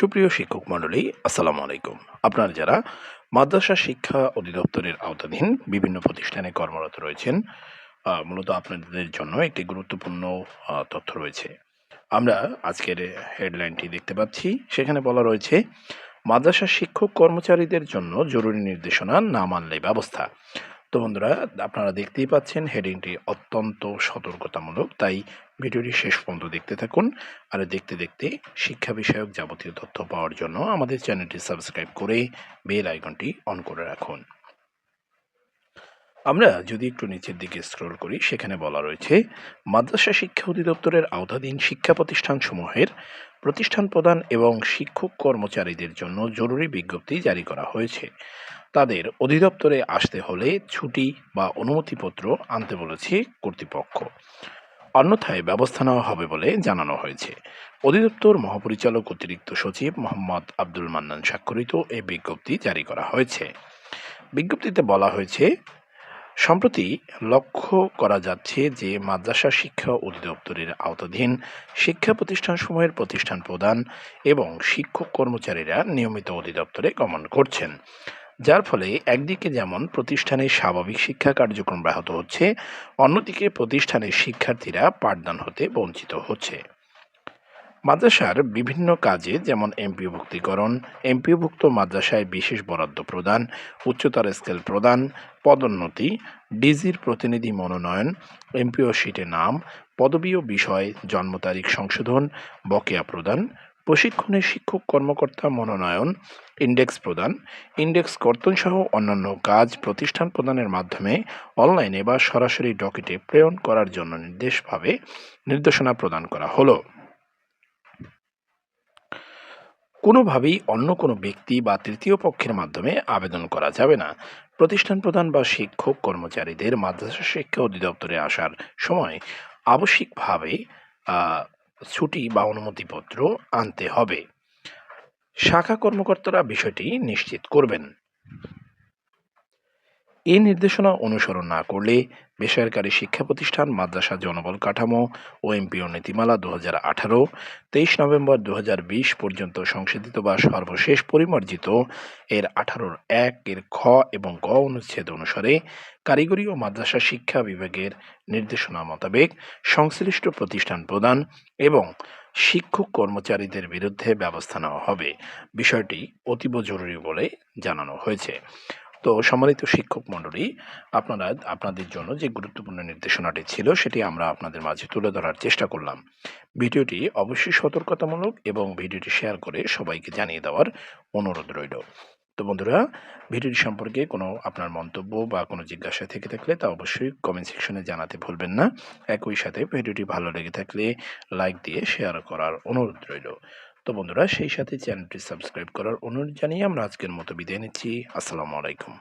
সুপ্রিয় শিক্ষক মণ্ডলী, আসসালামু আলাইকুম। আপনারা যারা মাদ্রাসা শিক্ষা অধিদপ্তরের আওতাধীন বিভিন্ন প্রতিষ্ঠানে কর্মরত রয়েছেন মূলত আপনাদের জন্য একটি গুরুত্বপূর্ণ তথ্য রয়েছে। আমরা আজকের হেডলাইনটি দেখতে পাচ্ছি। সেখানে বলা রয়েছে, মাদ্রাসা শিক্ষক কর্মচারীদের জন্য জরুরি নির্দেশনা না মানলে ব্যবস্থা। তো বন্ধুরা, আপনারা দেখতেই পাচ্ছেন, হেডিংটি অত্যন্ত সতর্কতামূলক। তাই ভিডিওটি শেষ পর্যন্ত দেখতে থাকুন আর দেখতে দেখতে শিক্ষা বিষয়ক যাবতীয় তথ্য পাওয়ার জন্য আমাদের চ্যানেলটি সাবস্ক্রাইব করে বেল আইকনটি অন করে রাখুন। আমরা যদি একটু নিচের দিকে স্ক্রল করি, সেখানে বলা রয়েছে, মাদ্রাসা শিক্ষা অধিদপ্তরের আওতাধীন শিক্ষা প্রতিষ্ঠানসমূহের প্রতিষ্ঠান প্রদান এবং শিক্ষক কর্মচারীদের জন্য জরুরি বিজ্ঞপ্তি জারি করা হয়েছে। তাদের অধিদপ্তরে আসতে হলে ছুটি বা অনুমতিপত্র আনতে বলেছে কর্তৃপক্ষ। অন্যথায় ব্যবস্থা নেওয়া হবে বলে জানানো হয়েছে। অধিদপ্তর মহাপরিচালক অতিরিক্ত সচিব মোহাম্মদ আব্দুল মান্নান স্বাক্ষরিত এই বিজ্ঞপ্তি জারি করা হয়েছে। বিজ্ঞপ্তিতে বলা হয়েছে, সম্প্রতি লক্ষ্য করা যাচ্ছে যে মাদ্রাসা শিক্ষা অধিদপ্তরের আওতাধীন শিক্ষা প্রতিষ্ঠানসমূহের প্রতিষ্ঠান প্রদান এবং শিক্ষক কর্মচারীরা নিয়মিত অধিদপ্তরে গমন করছেন। যার ফলে একদিকে যেমন প্রতিষ্ঠানের স্বাভাবিক শিক্ষা কার্যক্রম ব্যাহত হচ্ছে, অন্যদিকে প্রতিষ্ঠানের শিক্ষার্থীরা পাঠদান হতে বঞ্চিত হচ্ছে। মাদ্রাসার বিভিন্ন কাজে যেমন এমপিওভুক্তিকরণ এমপিওভুক্ত মাদ্রাসায় বিশেষ বরাদ্দ প্রদান, উচ্চতর স্কেল প্রদান, পদোন্নতি, ডিজির প্রতিনিধি মনোনয়ন, এমপিও শিটে নাম, পদবীয় বিষয়, জন্ম তারিখ সংশোধন, বকেয়া প্রদান প্রশিক্ষণে শিক্ষক কর্মকর্তা মনোনয়ন, ইন্ডেক্স প্রদান, ইন্ডেক্স কর্তন সহ অন্যান্য কাজ প্রতিষ্ঠান প্রদানের মাধ্যমে অনলাইনে বা সরাসরি ডকেটে প্রেরণ করার জন্য নির্দেশভাবে নির্দেশনা প্রদান করা হলো। কোনোভাবেই অন্য কোনো ব্যক্তি বা তৃতীয় পক্ষের মাধ্যমে আবেদন করা যাবে না। প্রতিষ্ঠান প্রধান বা শিক্ষক কর্মচারীদের মাদ্রাসা শিক্ষা অধিদপ্তরে আসার সময় আবশ্যিকভাবে ছুটি বা অনুমতিপত্র আনতে হবে। শাখা কর্মকর্তারা বিষয়টি নিশ্চিত করবেন। এই নির্দেশনা অনুসরণ না করলে বেসরকারি শিক্ষা প্রতিষ্ঠান, মাদ্রাসা, জনবল কাঠামো ও এমপিও নীতিমালা দু হাজার আঠারো, তেইশ নভেম্বর দু বিশ পর্যন্ত সংশোধিত বা সর্বশেষ পরিমার্জিত এর আঠারোর এক, এর খ এবং গ অনুচ্ছেদ অনুসারে কারিগরি ও মাদ্রাসা শিক্ষা বিভাগের নির্দেশনা মোতাবেক সংশ্লিষ্ট প্রতিষ্ঠান প্রদান এবং শিক্ষক কর্মচারীদের বিরুদ্ধে ব্যবস্থা নেওয়া হবে। বিষয়টি অতীব জরুরি বলে জানানো হয়েছে। তো সম্মানিত শিক্ষক মণ্ডলী, আপনারা, আপনাদের জন্য যে গুরুত্বপূর্ণ নির্দেশনাটি ছিল, সেটি আমরা আপনাদের মাঝে তুলে ধরার চেষ্টা করলাম। ভিডিওটি অবশ্যই সতর্কতামূলক এবং ভিডিওটি শেয়ার করে সবাইকে জানিয়ে দেওয়ার অনুরোধ রইল। তো বন্ধুরা, ভিডিওটি সম্পর্কে কোনো আপনার মন্তব্য বা কোনো জিজ্ঞাসা থেকে থাকলে তা অবশ্যই কমেন্ট সেকশনে জানাতে ভুলবেন না। একই সাথে ভিডিওটি ভালো লেগে থাকলে লাইক দিয়ে শেয়ার করার অনুরোধ রইল। তো বন্ধুরা, সেই সাথে চ্যানেলটি সাবস্ক্রাইব করার অনুরোধ জানিয়ে আমরা আজকের মতো বিদায় নিচ্ছি। আসসালামু আলাইকুম।